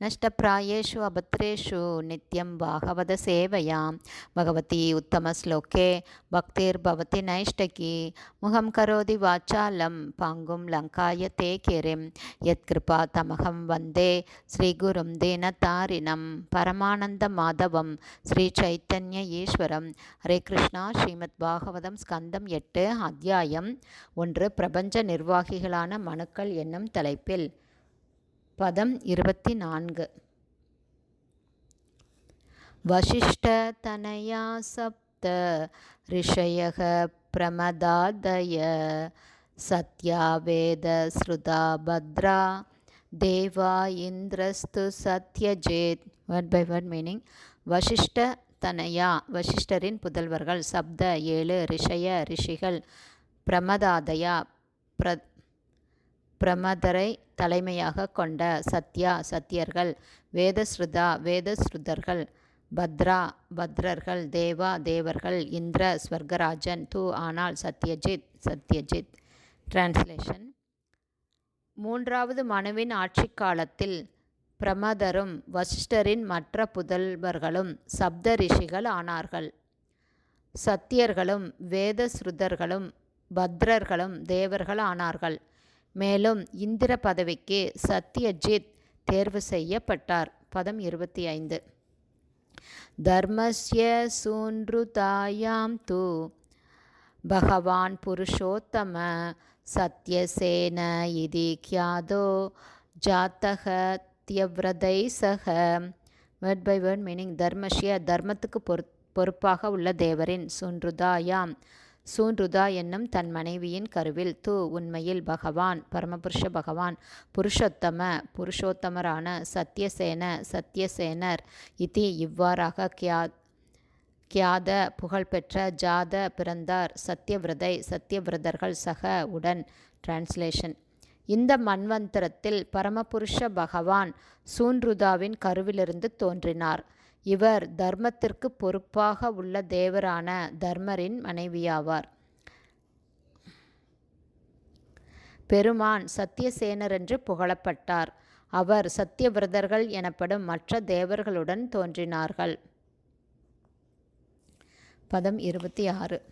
नष्टप्रायेषु अभद्रेषु नित्यं भागवतसेवयां भगवती उत्तमश्लोके भक्तिर्भवति नैष्टकी मुखं करोति वाचालं पाङ्गुं लङ्काय ते किरिं यत्कृपा तमहं वन्दे श्रीगुरुं दीनतारिणं परमानन्दमाधवं ஸ்ரீச்சைத்தன்ய ஈஸ்வரம் ஹரே கிருஷ்ணா ஸ்ரீமத் பாகவதம் ஸ்கந்தம் எட்டு அத்தியாயம் ஒன்று பிரபஞ்ச நிர்வாகிகளான மனுக்கள் என்னும் தலைப்பில் பதம் இருபத்தி நான்கு வசிஷ்டதனயா சப்த ரிஷயக பிரமதாதய சத்யா வேத ஸ்ருதா பத்ரா தேவா இந்திரஸ்து சத்யஜேத். வேர்ட் பை வேர்ட் மீனிங் வசிஷ்ட தனயா வசிஷ்டரின் புதல்வர்கள் சப்த ஏழு ரிஷய ரிஷிகள் பிரமதாதயா பிர பிரமதரை தலைமையாக கொண்ட சத்யா சத்தியர்கள் வேதஸ்ருதா வேதஸ்ருதர்கள் பத்ரா பத்ரர்கள் தேவா தேவர்கள் இந்திர ஸ்வர்கராஜன் தூ ஆனால் சத்யஜித் சத்யஜித். டிரான்ஸ்லேஷன் மூன்றாவது மனுவின் ஆட்சி காலத்தில் பிரமதரும் வசிஷ்டரின் மற்ற புதல்வர்களும் சப்த ரிஷிகள் ஆனார்கள். சத்தியர்களும் வேதஸ்ருதர்களும் பத்ரர்களும் தேவர்கள் ஆனார்கள். மேலும் இந்திர பதவிக்கு சத்யஜித் தேர்வு செய்யப்பட்டார். பதம் இருபத்தி ஐந்து தர்மஸ்ய சூன்ருதாயாம் து. பகவான் புருஷோத்தம சத்யசேன இதி கியாதோ. ஜாத்தக தியவிரதை சக. வேர்ட் பை வேர்ட் மீனிங் தர்மஷ்ய தர்மத்துக்கு பொறு பொறுப்பாக உள்ள தேவரின் சுன்ருதாயாம். சூன்ருதா என்னும் தன் மனைவியின் கருவில் து உண்மையில் பகவான் பரமபுருஷ பகவான் புருஷோத்தம புருஷோத்தமரான சத்யசேன சத்யசேனர் இதி இவ்வாறாக கியா கியாத புகழ்பெற்ற ஜாத பிறந்தார் சத்தியவிரதை சத்யவிரதர்கள் சக உடன். டிரான்ஸ்லேஷன் இந்த மன்வந்தரத்தில் பரமபுருஷ பகவான் சூன்ருதாவின் கருவிலிருந்து தோன்றினார். இவர் தர்மத்திற்கு பொறுப்பாக உள்ள தேவரான தர்மரின் மனைவியாவார். பெருமான் சத்தியசேனர் என்று புகழப்பட்டார். அவர் சத்தியவிரதர்கள் எனப்படும் மற்ற தேவர்களுடன் தோன்றினார்கள். பதம் இருபத்தி ஆறு.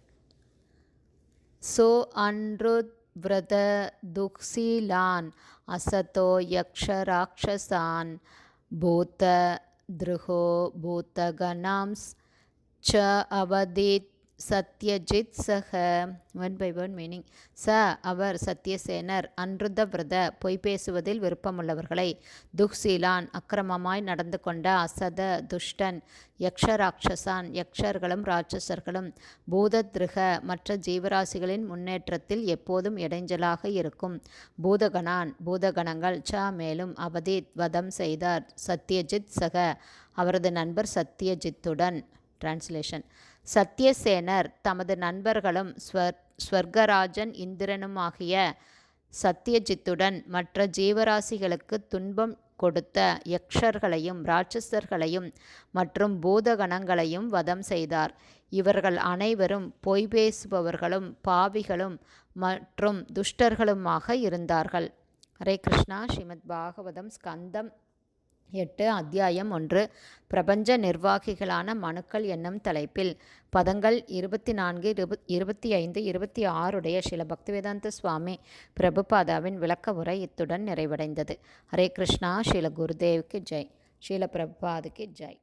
சோ அன்ருத் விரத அசதோ அசதோ யக்ஷராட்சசான் பூத்த दृहो भूतगणांस च अवदीत् சத்யஜித் சக ஒன் பை ஒன் மீனிங் ச அவர் சத்யசேனர் அன்ருத விரத பொய் பேசுவதில் விருப்பமுள்ளவர்களை. துக்சீலான் அக்கிரமமாய் நடந்து கொண்ட அசத துஷ்டன் யக்ஷராட்சசான் யக்ஷர்களும் ராட்சசர்களும் பூதத்ருக மற்ற ஜீவராசிகளின் முன்னேற்றத்தில் எப்போதும் இடைஞ்சலாக இருக்கும். பூதகணான் பூதகணங்கள் ச மேலும் அவதீத் வதம் செய்தார். சத்யஜித் சக அவரது நண்பர் சத்யஜித்துடன். டிரான்ஸ்லேஷன் சத்யசேனர் தமது நண்பர்களும் ஸ்வர் ஸ்வர்கராஜன் இந்திரனுமாகிய சத்யஜித்துடன் மற்ற ஜீவராசிகளுக்கு துன்பம் கொடுத்த யக்ஷர்களையும் ராட்சசர்களையும் மற்றும் பூதகணங்களையும் வதம் செய்தார். இவர்கள் அனைவரும் பொய் பேசுபவர்களும் பாவிகளும் மற்றும் துஷ்டர்களுமாக இருந்தார்கள். ஹரே கிருஷ்ணா. ஸ்ரீமத் பாகவதம் ஸ்கந்தம் எட்டு அத்தியாயம் ஒன்று பிரபஞ்ச நிர்வாகிகளான மனுக்கள் என்னும் தலைப்பில். பதங்கள் இருபத்தி நான்கு இருபத் இருபத்தி ஐந்து இருபத்தி ஆறுடைய சில பக்திவேதாந்த சுவாமி பிரபுபாதாவின் விளக்க உரை இத்துடன் நிறைவடைந்தது. ஹரே கிருஷ்ணா ஸ்ரீல குருதேவுக்கு ஜெய். ஸ்ரீல பிரபுபாதுக்கு ஜெய்.